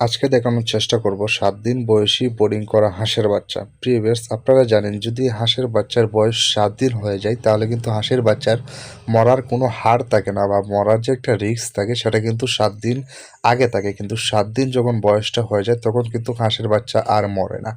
আজকে দেখানোর চেষ্টা করব সাত দিন বয়সী বোর্ডিং করা হাঁসের বাচ্চা। প্রিভিয়াস আপনারা জানেন, যদি হাঁসের বাচ্চার বয়স সাত দিন হয়ে যায়, তাহলে কিন্তু হাঁসের বাচ্চার মরার কোনো হার থাকে না বা মরার যে একটা রিস্ক থাকে, সেটা কিন্তু সাত দিন আগে থাকে। কিন্তু সাত দিন যখন বয়সটা হয়ে যায়, তখন কিন্তু হাঁসের বাচ্চা আর মরে না।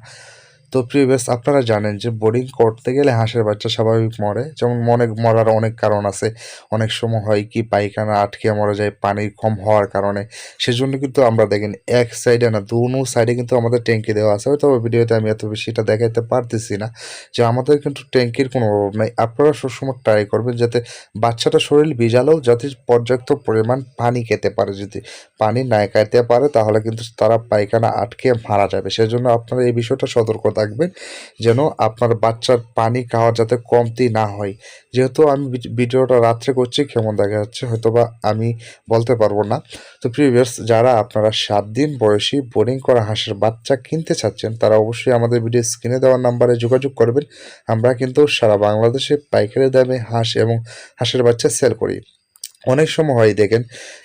তো প্রিয় প্রিভিয়াস আপনারা জানেন যে বোর্ডিং করতে গেলে হাঁসের বাচ্চা স্বাভাবিক মরে। যেমন অনেক মরার অনেক কারণ আছে। অনেক সময় হয় কি, পায়খানা আটকে মরা যায়, পানি কম হওয়ার কারণে। সেজন্য কিন্তু আমরা দেখেন, এক সাইডে না, দুনো সাইডে কিন্তু আমাদের ট্যাঙ্কি দেওয়া আছে। হয়তো ভিডিওতে আমি এত বেশি এটা দেখাইতে পারতেছি না যে আমাদের কিন্তু ট্যাঙ্কির কোনো অভাব নেই। আপনারা সবসময় ট্রাই করবেন যাতে বাচ্চাটা শরীর ভিজালেও যাতে পর্যাপ্ত পরিমাণ পানি খেতে পারে। যদি পানি না খাইতে পারে, তাহলে কিন্তু তারা পায়খানা আটকে মারা যাবে। সেজন্য আপনারা এই বিষয়টা সতর্ক থাকবেন যেন আপনার বাচ্চার পানি খাওয়া যাতে কমতি না হয়। যেহেতু আমি ভিডিওটা রাত্রে করছি, কেমন দেখা যাচ্ছে হয়তোবা আমি বলতে পারব না। তো প্রিভিয়াস যারা আপনারা সাত দিন বয়সী বোরিং করা হাঁসের বাচ্চা কিনতে চাচ্ছেন, তারা অবশ্যই আমাদের ভিডিও স্ক্রিনে দেওয়ার নাম্বারে যোগাযোগ করবেন। আমরা কিন্তু সারা বাংলাদেশে পাইকারি দামে হাঁস এবং হাঁসের বাচ্চা সেল করি। অনেক সময় হয় দেখেন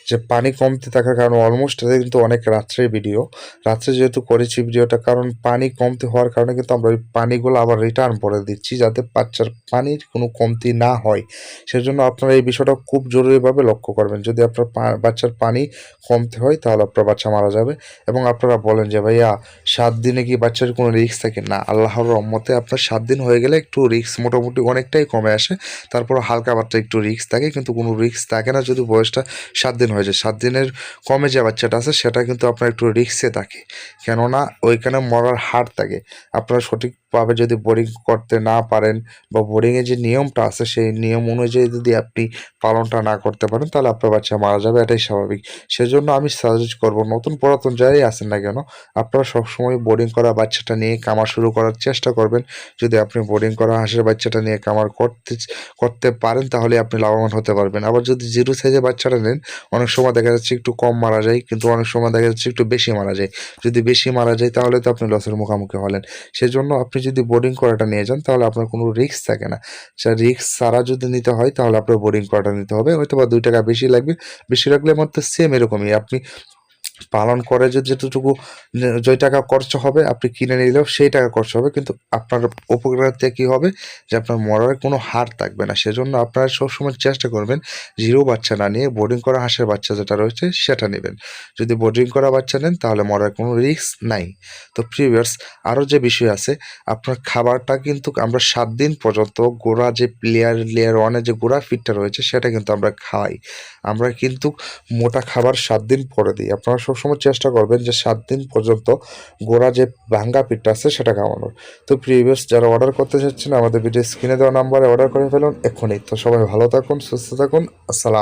যে পানি কমতে থাকার কারণে অলমোস্ট এটা কিন্তু অনেক রাত্রের ভিডিও রাত্রে যেহেতু করেছি ভিডিওটা কারণ পানি কমতে হওয়ার কারণে কিন্তু আমরা ওই পানিগুলো আবার রিটার্ন করে দিচ্ছি যাতে বাচ্চার পানির কোনো কমতি না হয়। সেজন্য আপনারা এই বিষয়টা খুব জরুরিভাবে লক্ষ্য করবেন। যদি আপনার বাচ্চার পানি কমতে হয় তাহলে আপনার বাচ্চা মারা যাবে এবং আপনারা বলেন যে, ভাইয়া, সাত দিনে কি বাচ্চার কোনো রিস্ক থাকে? না, আল্লাহর রহমতে আপনার সাত দিন হয়ে গেলে একটু রিস্ক মোটামুটি অনেকটাই কমে আসে। তারপর হালকা বাচ্চা একটু রিস্ক থাকে, কিন্তু কোনো রিক্স থাকে না যদি বয়সটা সাত দিন হয়ে যায়, সাত দিনের কমে যে বাচ্চাটা আছে, সেটা কিন্তু আপনার একটু রিক্সে থাকে। কেননা ওইখানে মরার হার থাকে। আপনারা সঠিকভাবে যদি বোরিং করতে না পারেন বা বোরিংয়ের যে নিয়মটা আছে, সেই নিয়ম অনুযায়ী যদি আপনি পালনটা না করতে পারেন, তাহলে আপনার বাচ্চা মারা যাবে, এটাই স্বাভাবিক। সেজন্য আমি সাজেস্ট করব, নতুন পুরাতন যারাই আছেন না কেন, আপনারা সবসময় বোরিং করা বাচ্চাটা নিয়ে কামার শুরু করার চেষ্টা করবেন। যদি আপনি বোরিং করা হাঁসের বাচ্চাটা নিয়ে কামার করতে করতে পারেন, তাহলে আপনি লাভবান হতে পারবেন। আবার যদি জিরো সাইজের বাচ্চাটা নেন, অনেক সময় দেখা যাচ্ছে একটু কম মারা যায়, কিন্তু অনেক সময় দেখা যাচ্ছে একটু বেশি মারা যায়। যদি বেশি মারা যায়, তাহলে তো আপনি লসের মুখোমুখি হলেন। সেজন্য আপনি যদি বোর্ডিং করাটা নিয়ে যান, তাহলে আপনার কোনো রিস্ক থাকে না। সে রিস্ক ছাড়া যদি নিতে হয়, তাহলে আপনার বোর্ডিং করাটা নিতে হবে। হয়তো বা দুই টাকা বেশি লাগবে। বেশি লাগলে তো সেম এরকমই। আপনি পালন করে যে যেটুকু যে- টাকা খরচ হবে আপনি কিনে নিলেও সেই টাকা খরচ হবে। কিন্তু আপনার উপকারিতা কী হবে? যে আপনার মরার কোনো হার থাকবে না। সেজন্য আপনারা সবসময় চেষ্টা করবেন জিরো বাচ্চা না নিয়ে বোর্ডিং করা হাঁসের বাচ্চা যেটা রয়েছে সেটা নেবেন। যদি বোর্ডিং করা বাচ্চা নেন তাহলে মরার কোনো রিস্ক নাই। তো প্রিভিয়ার্স আরও যে বিষয় আছে, আপনার খাবারটা কিন্তু আমরা সাত দিন পর্যন্ত গোড়া যে প্লেয়ার লেয়ার ওয়ানে যে গোড়া ফিটটা রয়েছে সেটা কিন্তু আমরা খাওয়াই আমরা কিন্তু মোটা খাবার সাত দিন পরে দিই। আপনারা সবসময় চেষ্টা করবেন যে সাত দিন পর্যন্ত গোড়া যে ভাঙ্গা পিঠটা আছে সেটা খাওয়ানোর। তো প্রিভিয়াস যারা অর্ডার করতে চাচ্ছেন, আমাদের ভিডিও স্ক্রিনে দেওয়া নাম্বারে অর্ডার করে ফেলুন এক্ষুনি। তো সবাই ভালো থাকুন, সুস্থ থাকুন, আসসালাম।